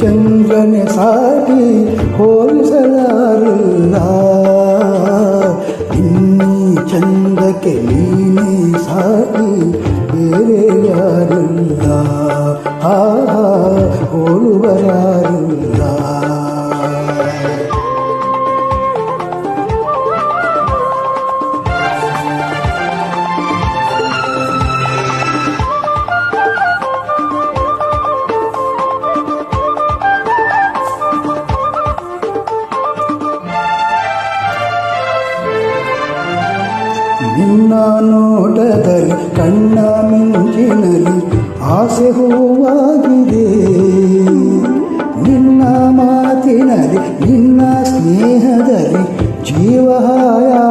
ಚಂದ್ರನೆ ಸಾಟಿ ಹೋಲಿಸಲಾರಿಲ್ಲ ಇನ್ನೀ ಚಂದಕ್ಕೆ ನೀನೇ ಸಾಟಿ ಬೇರೆ ಯಾರಿಲ್ಲ ಆ ಹೋಲುವರಾರಿಲ್ಲ ನಿನ್ನ ನೋಟದಲ್ಲಿ ಕಣ್ಣ ಮಿಂಚಿನಲ್ಲಿ ಆಸೆ ಹೂವಾಗಿದೆ. ನಿನ್ನ ಮಾತಿನಲ್ಲಿ ನಿನ್ನ ಸ್ನೇಹದಲ್ಲಿ ಜೀವ ಹಾಯಾಗಿದೆ.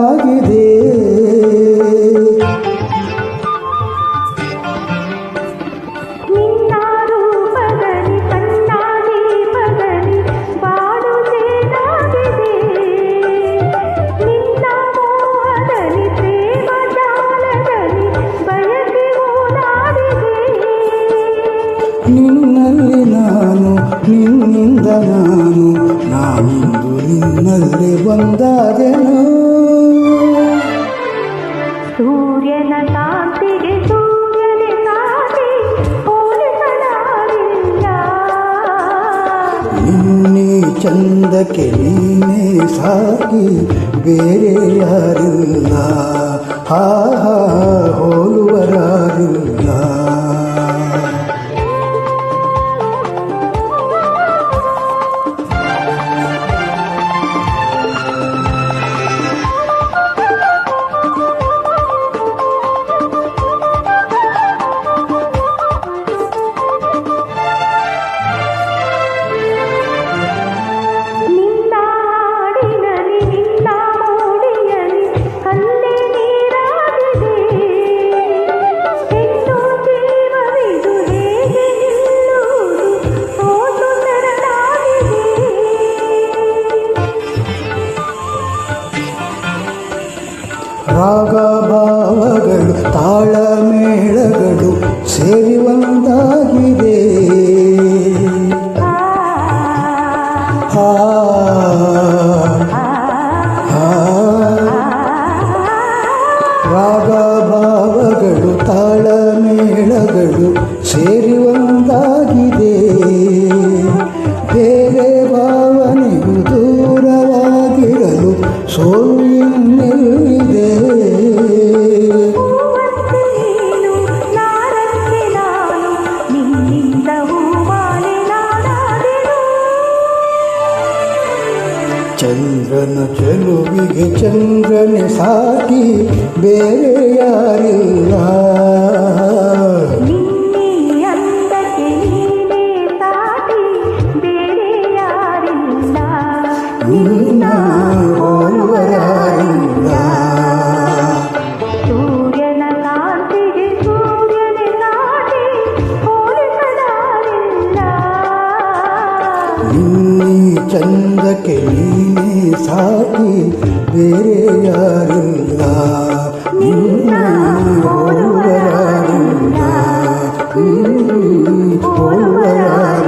ನಿನ್ನಲ್ಲಿ ನಾನು ನಿನ್ನಿಂದ ನಾನು ನಾನಿಂದು ನಿನ್ನಲ್ಲಿ ಬಂದಾದೆನು ಸೂರ್ಯನ ಕಾಂತಿಗೆ ಸೂರ್ಯನೇ ಹೋಲಿಸಲಾರಿಲ್ಲ ನಿನ್ನೆ ಚಂದಕ್ಕೆ ನೀನೇ ಸಾಕಿ ಬೇರೆ ಯಾರಿಲ್ಲ. ಹಾ ಹೋಲುವರಾರಿಲ್ಲ ರಾಗ ಭಾವಗಳು ತಾಳ ಮೇಳಗಳು ಸೇರಿ ಒಂದಾಗಿದೆ. ಹಾ ಆ, ಹಾ ರಾಗ ಭಾವಗಳು ತಾಳ ಮೇಳಗಳು ಸೇರಿ ಒಂದಾಗಿದೆ ಚಂದ್ರನ ಚೆಲುವಿಗೆ ಚಂದ್ರನೆ ಸಾಟಿ ಬೇರೆ ಯಾರಿಲ್ಲ ನಿನ್ನೆ ಚಂದಕ್ಕೆ ನೀನೇ ಸಾಕಿ ಬೇರೆ ಯಾರಿಲ್ಲ ನಿನ್ನ ಹೋಲುವರಾರಿಲ್ಲ ಹೋಲು